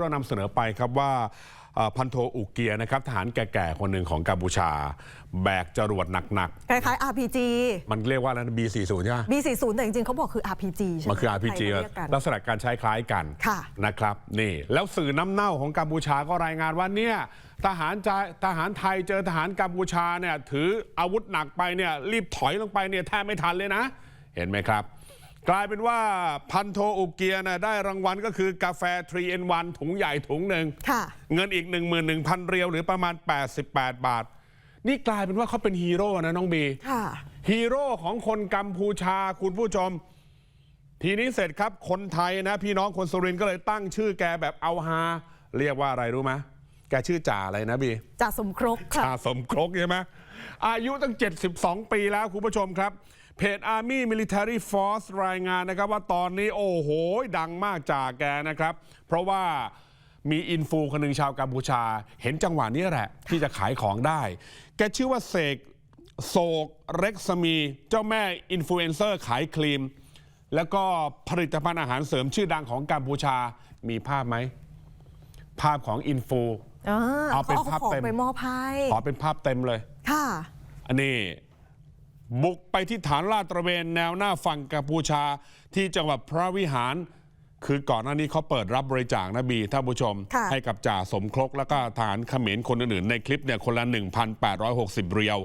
เรานำเสนอไปครับว่าเอ่อพันโทอุเกียนะครับทหารแก่ๆ คนหนึ่งของกัมพูชา แบกจรวดหนักคล้ายๆ RPG ๆมันเรียกว่าอะไรนะ B40 ใช่ไหม B40 แต่จริงๆเขาบอกคือ RPG ใช่ไหมมันคือ RPG ใครก็เรียกกันลักษณะการใช้คล้ายกันค่ะนะครับนี่แล้วสื่อน้ำเน่าของกัมพูชาก็รายงานว่าเนี่ยทหารใจทหารไทยเจอทหารกัมพูชาเนี่ยถืออาวุธหนักไปเนี่ยรีบถอยลงไปเนี่ยแทบไม่ทันเลยนะ เห็นไหมครับ กลายเป็นว่าพันโทอุเกียนะได้รางวัลก็คือกาแฟ3 in 1 ถุงใหญ่ถุงหนึ่งค่ะเงินอีก 11,000 เรียวหรือประมาณ 88 บาท นี่กลายเป็นว่าเขาเป็นฮีโร่นะน้องบีค่ะฮีโร่ของคนกัมพูชาคุณผู้ชม ทีนี้เสร็จครับคนไทยนะ พี่น้องคนสุรินทร์ก็เลยตั้งชื่อแกแบบเอาฮาเรียกว่าอะไรรู้ไหมแกชื่อจ่าอะไรนะบีจ่าสมครกค่ะจ่าสมครกใช่ไหมอายุตั้ง 72 ปีแล้วคุณผู้ชมครับ เพจ Army Military Force รายงานนะครับว่าตอนนี้โอ้โห ดังมากจ่าแกนะครับ เพราะว่ามีอินฟูคนหนึ่งชาวกัมพูชา เห็นจังหวะนี้แหละ ที่จะขายของได้ แกชื่อว่าเสกโศกเร็กสมี เจ้าแม่อินฟลูเอนเซอร์ขายครีม แล้วก็ผลิตภัณฑ์อาหารเสริมชื่อดังของกัมพูชามีภาพไหม ภาพของอินฟูอ่าเอาเป็นขภาพของเต็มไปมอบให้ขอเป็นภาพเต็มเลยค่ะอันนี้ บุกไปที่ฐานลาดตระเวนแนวหน้าฝั่งกัมพูชาที่จังหวัดพระวิหาร คือก่อนหน้านี้เขาเปิดรับบริจาคนะบีท่านผู้ชมค่ะให้กับจ่าสมครกแล้วก็ทหารเขมรคนอื่นๆ ในคลิปเนี่ยคนละ 1,860 เรียว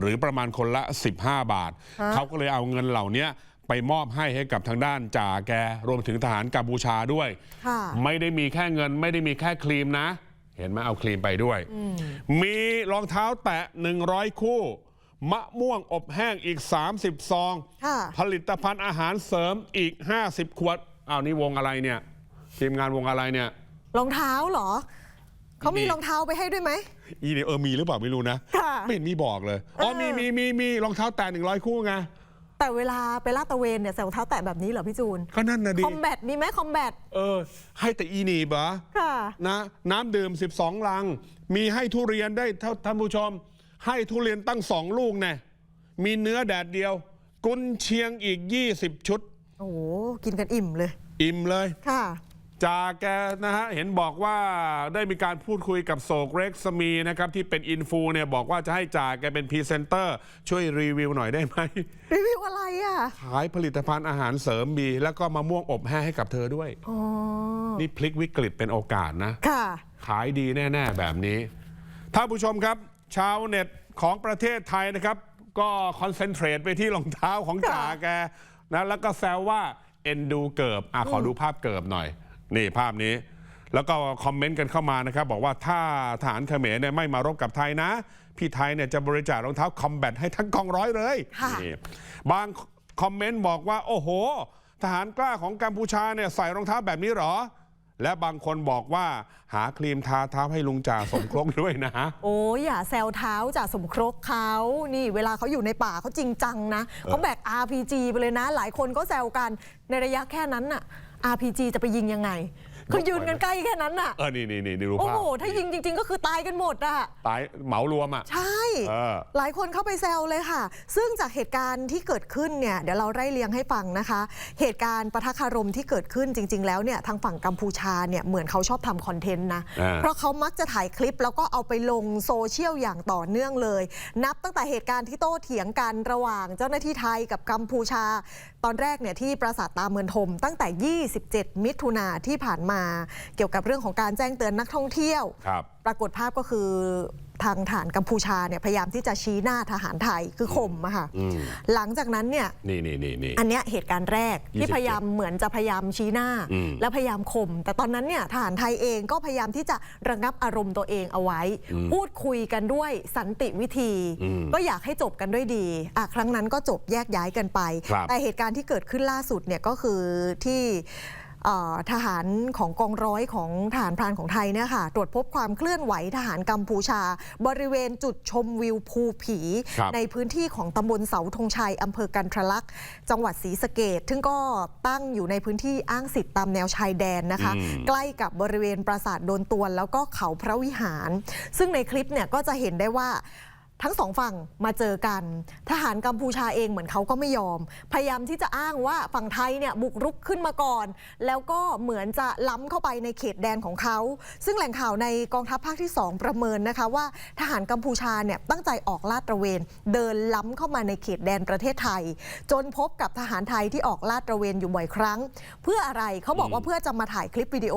หรือประมาณคนละ 15 บาท เขาก็เลยเอาเงินเหล่านี้ไปมอบให้ให้กับทางด้านจ่าแกรวมถึงทหารกัมพูชาด้วยค่ะไม่ได้มีแค่เงิน ไม่ได้มีแค่ครีมนะ เห็นไหมเอาครีมไปด้วย มีรองเท้าแตะ 100 คู่ มะม่วงอบแห้งอีก 30 ซอง ค่ะ ผลิตภัณฑ์อาหารเสริมอีก 50 ขวดอ้าวนี่วงอะไรเนี่ย ทีมงานวงอะไรเนี่ย รองเท้าเหรอ เขามีมีรองเท้าไปให้ด้วยไหม อีเนี่ยเออมีหรือเปล่าไม่รู้นะ ค่ะไม่เห็นมีบอกเลยอ๋อเออ มีมีมีมีรองเท้าแตะ100คู่ไงแต่เวลาไปลาดตระเวนเนี่ยใส่รองเท้าแตะแบบนี้เหรอพี่จูน ก็นั่นนะดิ คอมแบทมีไหมคอมแบท เออ ให้แต่อีหนีบเหรอค่ะ นะ น้ำดื่ม 12 ลัง มีให้ทุเรียนได้เท่าท่านผู้ชม ให้ทุเรียนตั้งสองลูกแน่มีเนื้อแดดเดียว กุนเชียงอีก 20 ชุด โอ้โห กินกันอิ่มเลย อิ่มเลย ค่ะจากแกนะฮะ เห็นบอกว่าได้มีการพูดคุยกับโศกเร็กสมีนะครับ ที่เป็นอินฟูเนี่ย บอกว่าจะให้จ่าแกเป็นพรีเซนเตอร์ ช่วยรีวิวหน่อยได้ไหม รีวิวอะไรอะ ขายผลิตภัณฑ์อาหารเสริมบี แล้วก็มะม่วงอบแห้งให้กับเธอด้วยอ๋อนี่พลิกวิกฤตเป็นโอกาสนะ ค่ะ ขายดีแน่ ๆ แบบนี้ท่านผู้ชมครับ ชาวเน็ตของประเทศไทยนะครับ ก็คอนเซนเทรตไปที่รองเท้าของจ่าแกนะแล้วก็แซวว่าเอ็นดูเกิบอะขอดูภาพเกิบหน่อย นี่ภาพนี้ แล้วก็คอมเมนต์กันเข้ามานะครับ บอกว่าถ้าทหารเขมรเนี่ยไม่มารบกับไทยนะ พี่ไทยเนี่ยจะบริจาครองเท้าคอมแบทให้ทั้งกองร้อยเลยค่ะนี่บางคอมเมนต์บอกว่า โอ้โห ทหารกล้าของกัมพูชาเนี่ยใส่รองเท้าแบบนี้เหรอ และบางคนบอกว่าหาครีมทาเท้าให้ลุงจ่าสมครกด้วยนะ โอ้ยอย่าแซวเท้าจ่าสมครกเขานี่ เวลาเขาอยู่ในป่าเขาจริงจังนะเขาแบก RPG ไปเลยนะ หลายคนก็แซวกันในระยะแค่นั้นน่ะ RPG จะไปยิงยังไง เขายืนกันใกล้แค่นั้นน่ะ เออนี่นี่นี่ดูโอ้ภาพโห ถ้ายิงจริง ๆ ก็คือตายกันหมดอะตายเหมารวมอะ ใช่ เออ หลายคนเข้าไปแซวเลยค่ะ ซึ่งจากเหตุการณ์ที่เกิดขึ้นเนี่ย เดี๋ยวเราไล่เลียงให้ฟังนะคะ เหตุการณ์ปะทะคารมที่เกิดขึ้นจริง ๆ แล้วเนี่ย ทางฝั่งกัมพูชาเนี่ย เหมือนเขาชอบทำคอนเทนต์นะ อ่า เพราะเขามักจะถ่ายคลิปแล้วก็เอาไปลงโซเชียลอย่างต่อเนื่องเลย นับตั้งแต่เหตุการณ์ที่โต้เถียงกันระหว่างเจ้าหน้าที่ไทยกับกัมพูชา ตอนแรกเนี่ยที่ปราสาทตาเมืองทม ตั้งแต่ 27 มิถุนาที่ผ่านมาเกี่ยวกับเรื่องของการแจ้งเตือนนักท่องเที่ยว ครับ ปรากฏภาพก็คือทางฐานกัมพูชาเนี่ยพยายามที่จะชี้หน้าทหารไทยคือข่มอะค่ะอืม หลังจากนั้นเนี่ย นี่นี่นี่นี่ อันเนี้ยเหตุการณ์แรกที่27พยายามเหมือนจะพยายามชี้หน้า อืมและพยายามข่มแต่ตอนนั้นเนี่ยทหารไทยเองก็พยายามที่จะระงับอารมณ์ตัวเองเอาไว้พูดคุยกันด้วยสันติวิธี อืมก็อยากให้จบกันด้วยดีอะครั้งนั้นก็จบแยกย้ายกันไป ครับแต่เหตุการณ์ที่เกิดขึ้นล่าสุดเนี่ยก็คือที่เอ่อ ทหารของกองร้อยของทหารพรานของไทยเนี่ยค่ะ ตรวจพบความเคลื่อนไหวทหารกัมพูชา บริเวณจุดชมวิวภูผีครับในพื้นที่ของตำบลเสาธงชัยอำเภอกันทรลักษณ์จังหวัดศรีสะเกดซึ่งก็ตั้งอยู่ในพื้นที่อ้างสิทธิ์ตามแนวชายแดนนะคะอืมใกล้กับบริเวณปราสาทโดนตวน แล้วก็เขาพระวิหาร ซึ่งในคลิปเนี่ยก็จะเห็นได้ว่า ทั้งสองฝั่งมาเจอกัน ทหารกัมพูชาเองเหมือนเขาก็ไม่ยอม พยายามที่จะอ้างว่าฝั่งไทยเนี่ยบุกรุกขึ้นมาก่อน แล้วก็เหมือนจะล้ำเข้าไปในเขตแดนของเขา ซึ่งแหล่งข่าวในกองทัพภาคที่ 2 ประเมินนะคะว่าทหารกัมพูชาเนี่ยตั้งใจออกลาดตระเวน เดินล้ำเข้ามาในเขตแดนประเทศไทย จนพบกับทหารไทยที่ออกลาดตระเวนอยู่บ่อยครั้ง เพื่ออะไรเขาบอกว่าเพื่อจะมาถ่ายคลิปวิดีโอ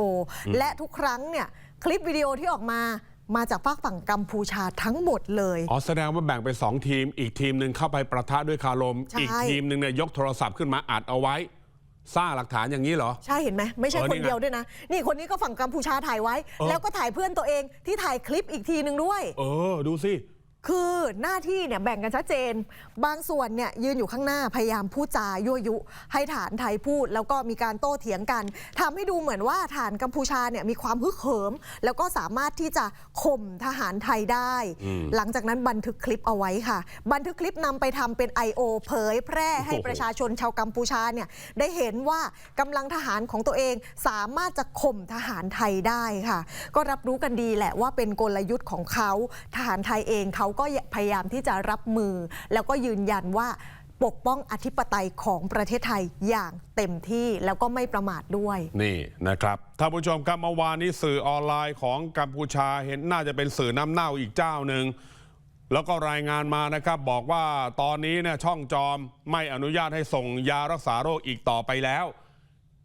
และทุกครั้งเนี่ยคลิปวิดีโอที่ออกมา มาจากฝากฝั่งกัมพูชาทั้งหมดเลย อ๋อแสดงว่าแบ่งเป็นสองทีม อีกทีมหนึ่งเข้าไปประทะด้วยคารม ใช่ อีกทีมหนึ่งเนี่ยยกโทรศัพท์ขึ้นมาอัดเอาไว้สร้างหลักฐานอย่างนี้เหรอ ใช่เห็นไหมไม่ใช่เออคนี่นไงเดียวด้วยนะ นี่คนนี้ก็ฝั่งกัมพูชาถ่ายไว้ เออ แล้วก็ถ่ายเพื่อนตัวเองที่ถ่ายคลิปอีกทีหนึ่งด้วย เออ ดูสิ คือหน้าที่เนี่ยแบ่งกันชัดเจน บางส่วนเนี่ยยืนอยู่ข้างหน้าพยายามพูดจายั่วยุ ให้ฐานไทยพูด แล้วก็มีการโต้เถียงกันทำให้ดูเหมือนว่าฐานกัมพูชาเนี่ยมีความฮึกเหิม แล้วก็สามารถที่จะข่มทหารไทยได้ อืม หลังจากนั้นบันทึกคลิปเอาไว้ค่ะ บันทึกคลิปนำไปทำเป็น I.O. เผยแพร่ให้โอ้โหประชาชนชาวกัมพูชาเนี่ยได้เห็นว่ากำลังทหารของตัวเองสามารถจะข่มทหารไทยได้ค่ะ ก็รับรู้กันดีแหละว่าเป็นกลยุทธ์ของเขาทหารไทยเองเขาก็พยายามที่จะรับมือ แล้วก็ยืนยันว่าปกป้องอธิปไตยของประเทศไทยอย่างเต็มที่แล้วก็ไม่ประมาทด้วย นี่นะครับท่านผู้ชมครับเมื่อวานนี้สื่อออนไลน์ของกัมพูชาเห็นน่าจะเป็นสื่อน้ำเน่าอีกเจ้าหนึ่งแล้วก็รายงานมานะครับบอกว่าตอนนี้เนี่ยช่องจอมไม่อนุญาตให้ส่งยารักษาโรคอีกต่อไปแล้ว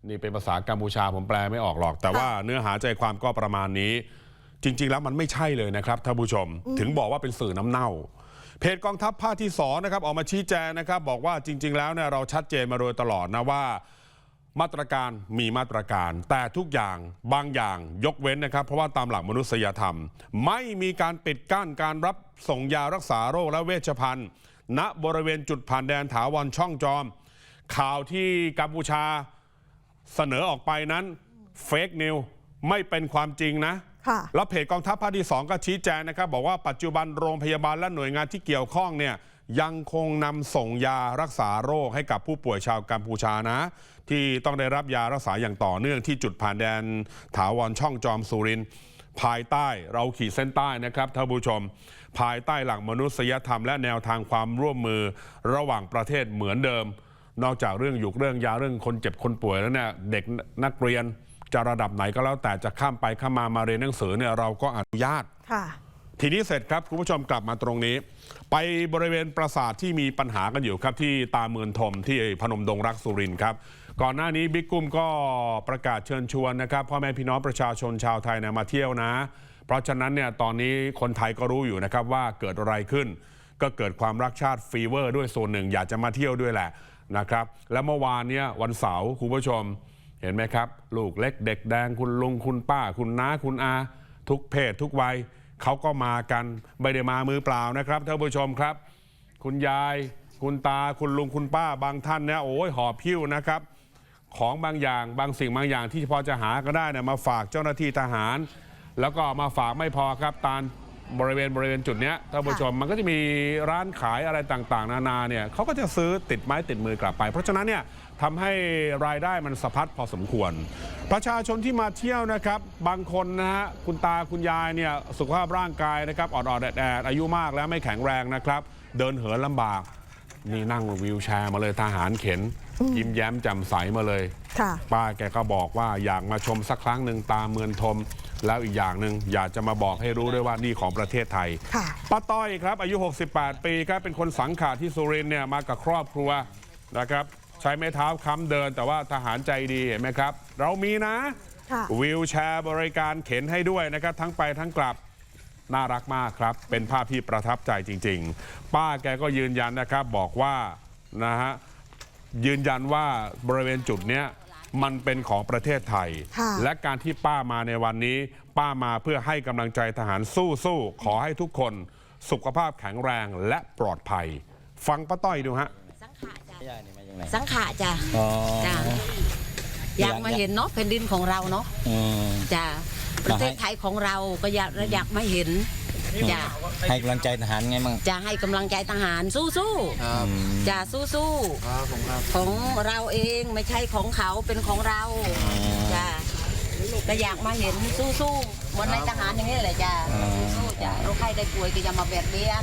นี่เป็นภาษากัมพูชาผมแปลไม่ออกหรอก แต่ว่าเนื้อหาใจความก็ประมาณนี้ จริง ๆ แล้วมันไม่ใช่เลยนะครับท่านผู้ชม ถึงบอกว่าเป็นสื่อน้ำเน่า เพจกองทัพภาคที่สองนะครับออกมาชี้แจงนะครับ บอกว่าจริง ๆ แล้วเนี่ยเราชัดเจนมาโดยตลอดนะว่ามาตรการมีมาตรการ แต่ทุกอย่างบางอย่างยกเว้นนะครับ เพราะว่าตามหลักมนุษยธรรม ไม่มีการปิดกั้นการรับส่งยารักษาโรคและเวชภัณฑ์ ณบริเวณจุดผ่านแดนถาวรช่องจอม ข่าวที่กัมพูชาเสนอออกไปนั้นเฟกนิวไม่เป็นความจริงนะค่ะ แล้วเพจกองทัพภาคที่ 2 ก็ชี้แจงนะครับ บอกว่าปัจจุบันโรงพยาบาลและหน่วยงานที่เกี่ยวข้องเนี่ยยังคงนำส่งยารักษาโรคให้กับผู้ป่วยชาวกัมพูชานะ ที่ต้องได้รับยารักษาอย่างต่อเนื่องที่จุดผ่านแดนถาวรช่องจอมสุรินภายใต้เราขีดเส้นใต้นะครับท่านผู้ชม ภายใต้หลักมนุษยธรรมและแนวทางความร่วมมือระหว่างประเทศเหมือนเดิม นอกจากเรื่องหยุกเรื่องยาเรื่องคนเจ็บคนป่วยแล้วเนี่ยเด็กนักเรียน จะระดับไหนก็แล้วแต่จะข้ามไปข้ามมามาเรียนหนังสือเนี่ยเราก็อนุญาตค่ะ ทีนี้เสร็จครับคุณผู้ชมกลับมาตรงนี้ ไปบริเวณปราสาทที่มีปัญหากันอยู่ครับที่ตาเมือนทมที่พนมดงรักสุรินทร์ครับก่อนหน้านี้บิ๊กกุ้มก็ประกาศเชิญชวนนะครับพ่อแม่พี่น้องประชาชนชาวไทยนะมาเที่ยวนะ เพราะฉะนั้นเนี่ยตอนนี้คนไทยก็รู้อยู่นะครับว่าเกิดอะไรขึ้น ก็เกิดความรักชาติฟีเวอร์ด้วยส่วนหนึ่งอยากจะมาเที่ยวด้วยแหละนะครับ และเมื่อวานเนี่ยวันเสาร์คุณผู้ชม เห็นไหมครับ ลูกเล็กเด็กแดงคุณลุงคุณป้า คุณน้าคุณอา ทุกเพศทุกวัยเขาก็มากันไม่ได้มามือเปล่านะครับท่านผู้ชมครับ คุณยาย คุณตาคุณลุงคุณป้าบางท่านเนี่ยโอ้ยหอบพิ้วนะครับ ของบางอย่างบางสิ่งบางอย่างที่พอจะหาก็ได้เนี่ยมาฝากเจ้าหน้าที่ทหาร แล้วก็เอามาฝากไม่พอครับตามบริเวณบริเวณจุดเนี้ยท่านผู้ชมมันก็จะมีร้านขายอะไรต่างๆ นานาเนี่ยเขาก็จะซื้อติดไม้ติดมือกลับไป เพราะฉะนั้นเนี่ย ทำให้รายได้มันสะพัดพอสมควร ประชาชนที่มาเที่ยวนะครับ บางคนนะฮะคุณตาคุณยายเนี่ยสุขภาพร่างกายนะครับอ่อนๆแอดๆอายุมากแล้วไม่แข็งแรงนะครับ เดินเหินลำบาก นี่นั่งวิวแชร์มาเลยทหารเข็น ยิ้มแย้มแจ่มใสมาเลยค่ะ ป้าแกก็บอกว่าอยากมาชมสักครั้งหนึ่งตามเมือนทม แล้วอีกอย่างหนึ่งอยากจะมาบอกให้รู้ด้วยว่านี่ของประเทศไทย ค่ะ ป้าต้อยครับอายุ 68 ปีครับเป็นคนสังขาที่สุรินทร์เนี่ยมากับครอบครัวนะครับ ใช้ไม้เท้าค้ำเดิน แต่ว่าทหารใจดีเห็นไหมครับ เรามีนะค่ะวิวแชร์บริการเข็นให้ด้วยนะครับ ทั้งไปทั้งกลับน่ารักมากครับ เป็นภาพที่ประทับใจจริง ๆ ป้าแกก็ยืนยันนะครับบอกว่านะฮะยืนยันว่าบริเวณจุดเนี้ยมันเป็นของประเทศไทยค่ะและการที่ป้ามาในวันนี้ ป้ามาเพื่อให้กำลังใจทหารสู้สู้ๆขอให้ทุกคนสุขภาพแข็งแรงและปลอดภัย ฟังป้าต้อยดูฮะ สังขะจ้ะย่านี่มาจากไหนสังขะจ้ะอ๋อจ้ะอยากมาเห็นเนาะแผ่นดินของเราเนาะอืม จ้ะประเทศไทยของเราก็อยากอยากมาเห็นจ้ะให้กำลังใจทหารไงมั่งจะให้กำลังใจทหารสู้สู้อืม ๆจ้ะสู้สู้ๆของเราเองไม่ใช่ของเขาเป็นของเราจ้ะก็อยากมาเห็นสู้ๆเหมือนในทหารอย่างนี้แหละจ้ะสู้ๆจ้ะเราใครได้ป่วยก็อย่ามาแบดเบียน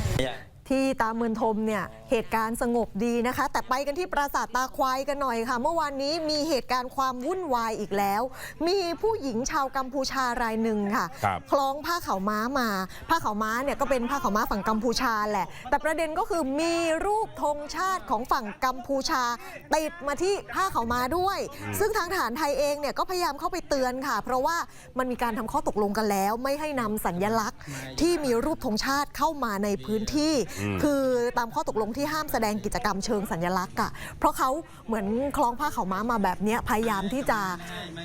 ที่ตาเมือนทมเนี่ยเหตุการณ์สงบดีนะคะ แต่ไปกันที่ปราสาทตาควายกันหน่อยค่ะ เมื่อวานนี้มีเหตุการณ์ความวุ่นวายอีกแล้ว มีผู้หญิงชาวกัมพูชารายหนึ่งค่ะครับคล้องผ้าขาวม้ามา ผ้าขาวม้าเนี่ยก็เป็นผ้าขาวม้าฝั่งกัมพูชาแหละ แต่ประเด็นก็คือมีรูปธงชาติของฝั่งกัมพูชา ติดมาที่ผ้าขาวม้าด้วย ซึ่งทางทหารไทยเองเนี่ยก็พยายามเข้าไปเตือนค่ะ เพราะว่ามันมีการทำข้อตกลงกันแล้ว ไม่ให้นำสัญลักษณ์ ที่มีรูปธงชาติเข้ามาในพื้นที่คือตามข้อตกลงที่ห้ามแสดงกิจกรรมเชิงสัญลักษณ์อะเพราะเขาเหมือนคล้องผ้าขาวม้ามาแบบเนี้ยพยายามที่จะ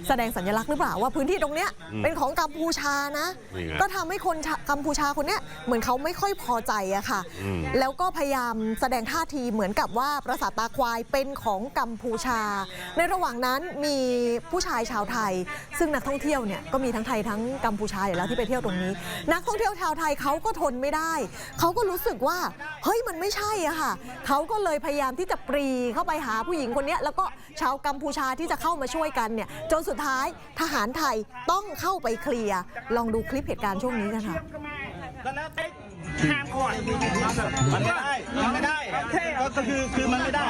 แสดงสัญลักษณ์หรือเปล่าว่าพื้นที่ตรงเนี้ยเป็นของกัมพูชานะนี่ไงก็ทำให้คนชากัมพูชาคนเนี้ยเหมือนเขาไม่ค่อยพอใจอะค่ะอืมแล้วก็พยายามแสดงท่าทีเหมือนกับว่าปราสาทตาควายเป็นของกัมพูชา ในระหว่างนั้นมีผู้ชายชาวไทย ซึ่งนักท่องเที่ยวเนี่ยก็มีทั้งไทยทั้งกัมพูชาอยู่แล้วที่ไปเที่ยวตรงนี้ นักท่องเที่ยวชาวไทยเขาก็ทนไม่ได้ เขาก็รู้สึกว่าเฮ้ยมันไม่ใช่อะค่ะเขาก็เลยพยายามที่จะปรีเข้าไปหาผู้หญิงคนนี้แล้วก็ชาวกัมพูชาที่จะเข้ามาช่วยกันเนี่ยจนสุดท้ายทหารไทยต้องเข้าไปเคลียร์ลองดูคลิปเหตุการณ์ช่วงนี้กันค่ะห้ามก่อนมันไม่ได้มันไม่ได้ก็คือคือมันไม่ได้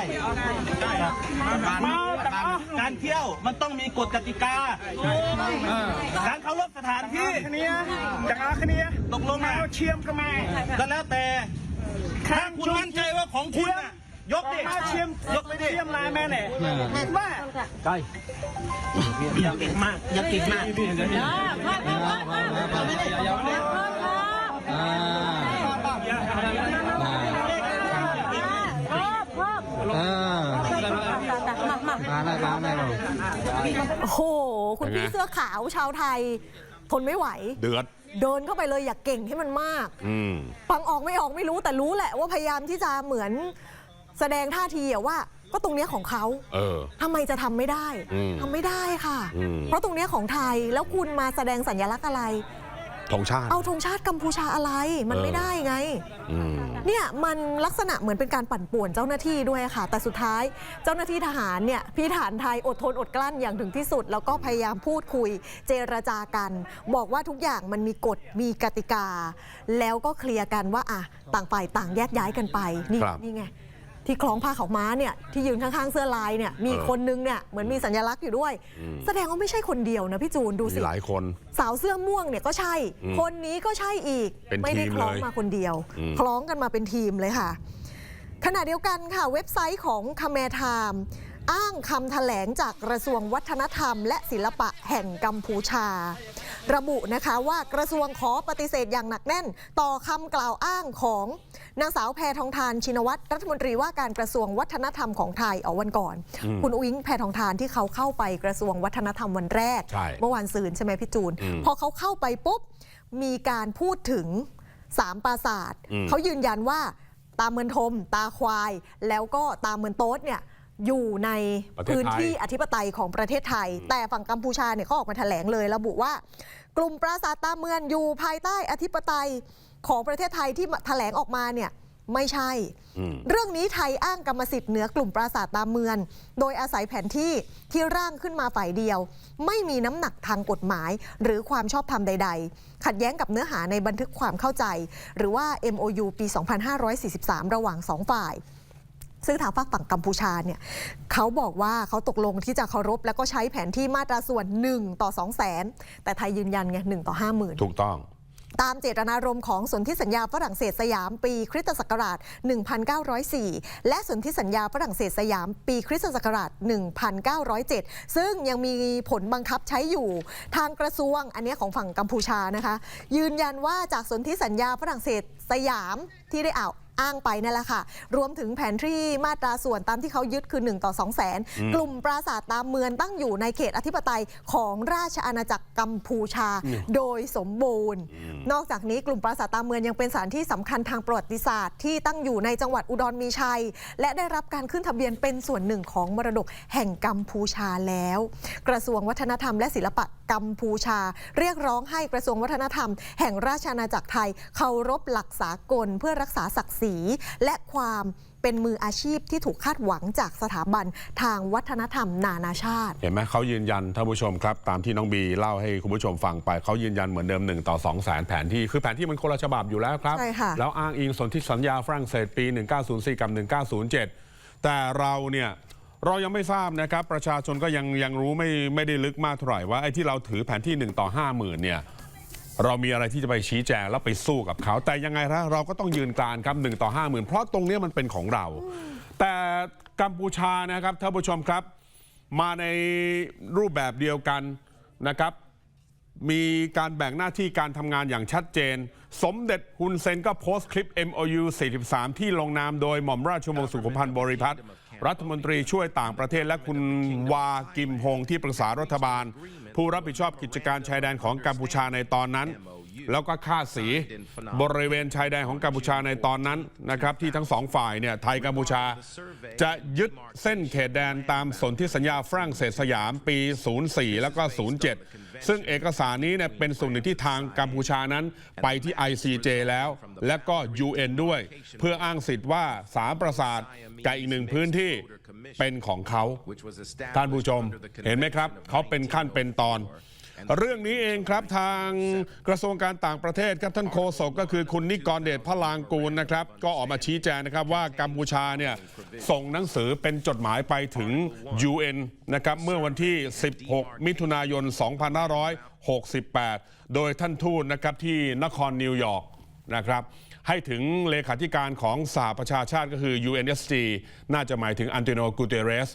การเที่ยวมันต้องมีกฎกติกา การเคารพสถานที่นี้จากอาคเนียตกลงมาเชียมก็มาก็แล้วแต่ ถ้าคุณมั่นใจว่าของคุณน่ะยกดิเชียมยกไปดิเชียมลายแม่เนี่ยว่าใช่อย่าเก่งมากอย่าเก่งมากโอ้โห คุณเป็นไงพี่เสื้อขาวชาวไทย ทนไม่ไหว เดือด เดินเข้าไปเลยอยากเก่งให้มันมากอืมฟังออกไม่ออกไม่รู้แต่รู้แหละว่าพยายามที่จะเหมือนแสดงท่าทีอะว่าก็ตรงเนี้ยของเขาเออทำไมจะทำไม่ได้อืมทำไม่ได้ค่ะอืมเพราะตรงเนี้ยของไทยแล้วคุณมาแสดงสัญลักษณ์อะไร ธงชาติ เอาธงชาติกัมพูชาอะไรมันเออไม่ได้ไง อืม เนี่ยมันลักษณะเหมือนเป็นการปั่นป่วนเจ้าหน้าที่ด้วยค่ะ แต่สุดท้ายเจ้าหน้าที่ทหารเนี่ยพี่ทหารไทยอดทนอดกลั้นอย่างถึงที่สุด แล้วก็พยายามพูดคุยเจรจากัน บอกว่าทุกอย่างมันมีกฎมีกติกา แล้วก็เคลียร์กันว่าอะต่างฝ่ายต่างแยกย้ายกันไปนี่ครับ นี่ไง ที่คล้องผ้าขาวม้าเนี่ยที่ยืนข้างๆเสื้อลายเนี่ยมีเออคนนึงเนี่ยเหมือนมีสัญลักษณ์อยู่ด้วยอืมแสดงว่าไม่ใช่คนเดียวนะพี่จูนดูมีสิหลายคน สาวเสื้อม่วงเนี่ยก็ใช่อืมคนนี้ก็ใช่อีก เป็นไม่ได้ทีมคล้องเลย มาคนเดียวอืมคล้องกันมาเป็นทีมเลยค่ะ ขณะเดียวกันค่ะเว็บไซต์ของคาเมทามอ้างคำแถลงจากกระทรวงวัฒนธรรม และศิลปะแห่งกัมพูชา ระบุนะคะว่ากระทรวงขอปฏิเสธอย่างหนักแน่น ต่อคำกล่าวอ้างของนางสาวแพทองทานชินวัตรรัฐมนตรีว่าการกระทรวงวัฒนธรรมของไทยเอาวันก่อน คุณอุ้งแพทองทานที่เขาเข้าไปกระทรวงวัฒนธรรมวันแรกใช่เมื่อวานซืนใช่ไหมพี่จูนอืมพอเขาเข้าไปปุ๊บมีการพูดถึงสามปราสาทอืมเขายืนยันว่าตาเมือนทม ตาควาย แล้วก็ตาเมือนโต๊ดเนี่ย อยู่ในประเทศไทยพื้นที่อธิปไตยของประเทศไทย แต่ฝั่งกัมพูชาเนี่ยเขาออกมาแถลงเลยระบุว่า กลุ่มปราสาทตาเมือนอยู่ภายใต้อธิปไตยของประเทศไทยที่แถลงออกมาเนี่ยไม่ใช่อืมเรื่องนี้ไทยอ้างกรรมสิทธิ์เหนือกลุ่มปราสาทตามเมือง โดยอาศัยแผนที่ที่ร่างขึ้นมาฝ่ายเดียว ไม่มีน้ำหนักทางกฎหมาย หรือความชอบธรรมใด ๆ ขัดแย้งกับเนื้อหาในบันทึกความเข้าใจ หรือว่า MOU ปี 2543 ระหว่างสองฝ่าย ซึ่งทางฝั่งฝั่งกัมพูชาเนี่ยเขาบอกว่าเขาตกลงที่จะเคารพ แล้วก็ใช้แผนที่มาตราส่วน 1 ต่อ 2 0 0แสนแต่ไทยยืนยันไง1ต่อ 50,000ถูกต้องตามเจตนารมณ์ของสนธิสัญญาฝรั่งเศสสยามปีคริสตศักราช 1904 และสนธิสัญญาฝรั่งเศสสยามปีคริสตศักราช 1907 ซึ่งยังมีผลบังคับใช้อยู่ ทางกระทรวงอันเนี้ยของฝั่งกัมพูชานะคะ ยืนยันว่าจากสนธิสัญญาฝรั่งเศสสยามที่ได้อ่าว อ้างไปนั่นแหละค่ะ รวมถึงแผนที่มาตราส่วนตามที่เขายึดคือ 1 ต่อ 2 0 0แสนกลุ่มปราสาทตามเมืองตั้งอยู่ในเขตอธิปไตยของราชอาณาจักรกัมพูชา โดยสมบูรณ์ นอกจากนี้กลุ่มปราสาทตามเมืองยังเป็นสถานที่สำคัญทางประวัติศาสตร์ที่ตั้งอยู่ในจังหวัดอุดรมีชัย และได้รับการขึ้นทะเบียนเป็นส่วนหนึ่งของมรดกแห่งกัมพูชาแล้ว กระทรวงวัฒนธรรมและศิลปะ กัมพูชา เรียกร้องให้กระทรวงวัฒนธรรม แห่งราชอาณาจักรไทยเคารพหลักสากลเพื่อรักษาศักดิ์ศรีและความเป็นมืออาชีพที่ถูกคาดหวังจากสถาบันทางวัฒนธรรมนานาชาติ เห็นไหมเขายืนยันท่านผู้ชมครับ ตามที่น้องบีเล่าให้คุณผู้ชมฟังไปเขายืนยันเหมือนเดิม1ต่อ2 0 0แสนแผนที่คือแผนที่มันคนละฉบับอยู่แล้วครับใช่ค่ะแล้วอ้างอิงสนธิสัญญาฝรั่งเศสปี 1904 กับ 1907 แต่เราเนี่ย เรายังไม่ทราบนะครับประชาชนก็ยังยังรู้ไม่ไม่ได้ลึกมากเท่าไหร่ว่าไอ้ที่เราถือแผนที่ 1 ต่อ 50,000เนี่ยเรามีอะไรที่จะไปชี้แจงแล้วไปสู้กับเขา แต่ยังไงนะเราก็ต้องยืนกรานครับ1ต่อ50,000เพราะตรงนี้มันเป็นของเรา แต่กัมพูชานะครับท่านผู้ชมครับ มาในรูปแบบเดียวกันนะครับ มีการแบ่งหน้าที่การทำงานอย่างชัดเจน สมเด็จฮุนเซนก็โพสต์คลิป MOU 43 ที่ลงนามโดยหม่อมราชวงศ์สุขุมพันธ์บริพัตร รัฐมนตรีช่วยต่างประเทศและคุณวากิมฮงที่ปรึกษารัฐบาล ผู้รับผิดชอบกิจการชายแดนของกัมพูชาในตอนนั้น แล้วก็ค่าสีบริเวณชายแดนของกัมพูชาในตอนนั้นนะครับที่ทั้งสองฝ่ายเนี่ยไทยกัมพูชา จะยึดเส้นเขตแดนตามสนธิสัญญาฝรั่งเศสสยามปี 04 แล้วก็ 07 ซึ่งเอกสารนี้เนี่ยเป็นส่วนหนึ่งที่ทางกัมพูชานั้นไปที่ ICJ แล้ว และก็ UN ด้วย เพื่ออ้างสิทธิ์ว่าสามประสาทกับอีกหนึ่งพื้นที่เป็นของเขาท่านผู้ชมเห็นไหมครับ เขาเป็นขั้นเป็นตอน เรื่องนี้เองครับทางกระทรวงการต่างประเทศครับท่านโฆษกก็คือคุณนิกรเดชพลางกูลนะครับ ก็ออกมาชี้แจงนะครับว่ากัมพูชาเนี่ยส่งหนังสือเป็นจดหมายไปถึง UN นะครับเมื่อวันที่ 16 มิถุนายน 2568 โดยท่านทูตนะครับที่นครนิวยอร์กนะครับให้ถึงเลขาธิการของสหประชาชาติก็คือ UNSC น่าจะหมายถึงอันโตนิโอกูเตเรส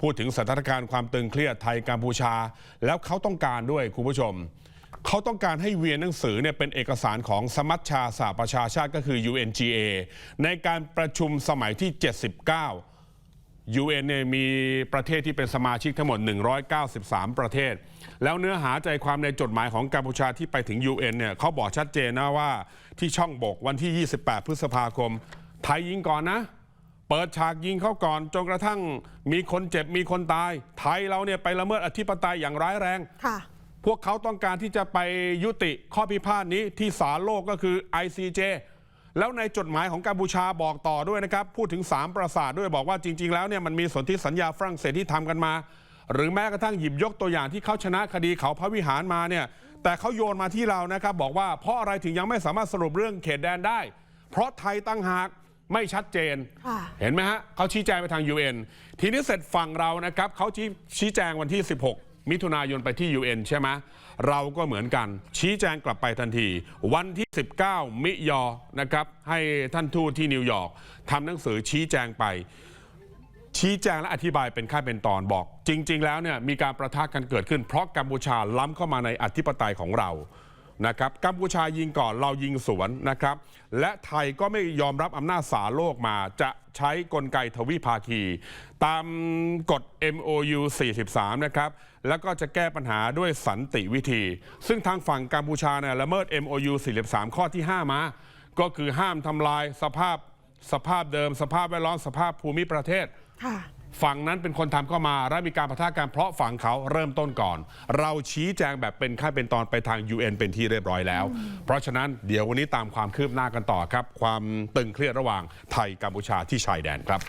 พูดถึงสถานการณ์ความตึงเครียดไทยกัมพูชา แล้วเขาต้องการด้วยคุณผู้ชม เขาต้องการให้เวียนหนังสือเนี่ยเป็นเอกสารของสมัชชาสหประชาชาติก็คือ UNGA ในการประชุมสมัยที่ 79 UN เนี่ยมีประเทศที่เป็นสมาชิกทั้งหมด 193 ประเทศ แล้วเนื้อหาใจความในจดหมายของกัมพูชาที่ไปถึง UN เนี่ยเขาบอกชัดเจนนะว่าที่ช่องบกวันที่ 28 พฤษภาคม ไทยยิงก่อนนะ เปิดฉากยิงเขาก่อนจนกระทั่งมีคนเจ็บมีคนตาย ไทยเราเนี่ยไปละเมิดอธิปไตยอย่างร้ายแรงค่ะพวกเขาต้องการที่จะไปยุติข้อพิพาทนี้ที่ศาลโลกก็คือ ICJ แล้วในจดหมายของกัมพูชาบอกต่อด้วยนะครับ พูดถึง 3 ประสาทด้วยบอกว่าจริง ๆ แล้วเนี่ยมันมีสนธิสัญญาฝรั่งเศสที่ทำกันมา หรือแม้กระทั่งหยิบยกตัวอย่างที่เขาชนะคดีเขาพระวิหารมาเนี่ยแต่เขาโยนมาที่เรานะครับบอกว่าเพราะอะไรถึงยังไม่สามารถสรุปเรื่องเขตแดนได้ เพราะไทยตั้งหาก ไม่ชัดเจนค่ะเห็นไหมฮะเขาชี้แจงไปทาง UN ทีนี้เสร็จฝั่งเรานะครับเขาชี้ชี้แจงวันที่ 16 มิถุนายนไปที่ UN ใช่ไหมเราก็เหมือนกัน ชี้แจงกลับไปทันที วันที่ 19 มิยอนะครับให้ท่านทูตที่นิวยอร์กทำหนังสือชี้แจงไป ชี้แจงและอธิบายเป็นขั้นเป็นตอนบอก จริง ๆ แล้วเนี่ยมีการประทะกันเกิดขึ้นเพราะกัมพูชาล้ำเข้ามาในอธิปไตยของเรา นะครับกัมพูชายิงก่อนเรายิงสวนนะครับ และไทยก็ไม่ยอมรับอำนาจสาโลกมาจะใช้กลไกทวิภาคี ตามกฎ MOU 43 นะครับ แล้วก็จะแก้ปัญหาด้วยสันติวิธี ซึ่งทางฝั่งกัมพูชาเนี่ยละเมิด MOU 43 ข้อที่ 5 มา ก็คือห้ามทำลายสภาพสภาพเดิม สภาพแวดล้อมสภาพภูมิประเทศ ฝั่งนั้นเป็นคนทำเข้ามาและมีการประทะกันเพราะฝั่งเขาเริ่มต้นก่อน เราชี้แจงแบบเป็นขั้นเป็นตอนไปทาง UN เป็นที่เรียบร้อยแล้ว เพราะฉะนั้นเดี๋ยววันนี้ตามความคืบหน้ากันต่อครับ ความตึงเครียดระหว่างไทยกัมพูชาที่ชายแดนครับ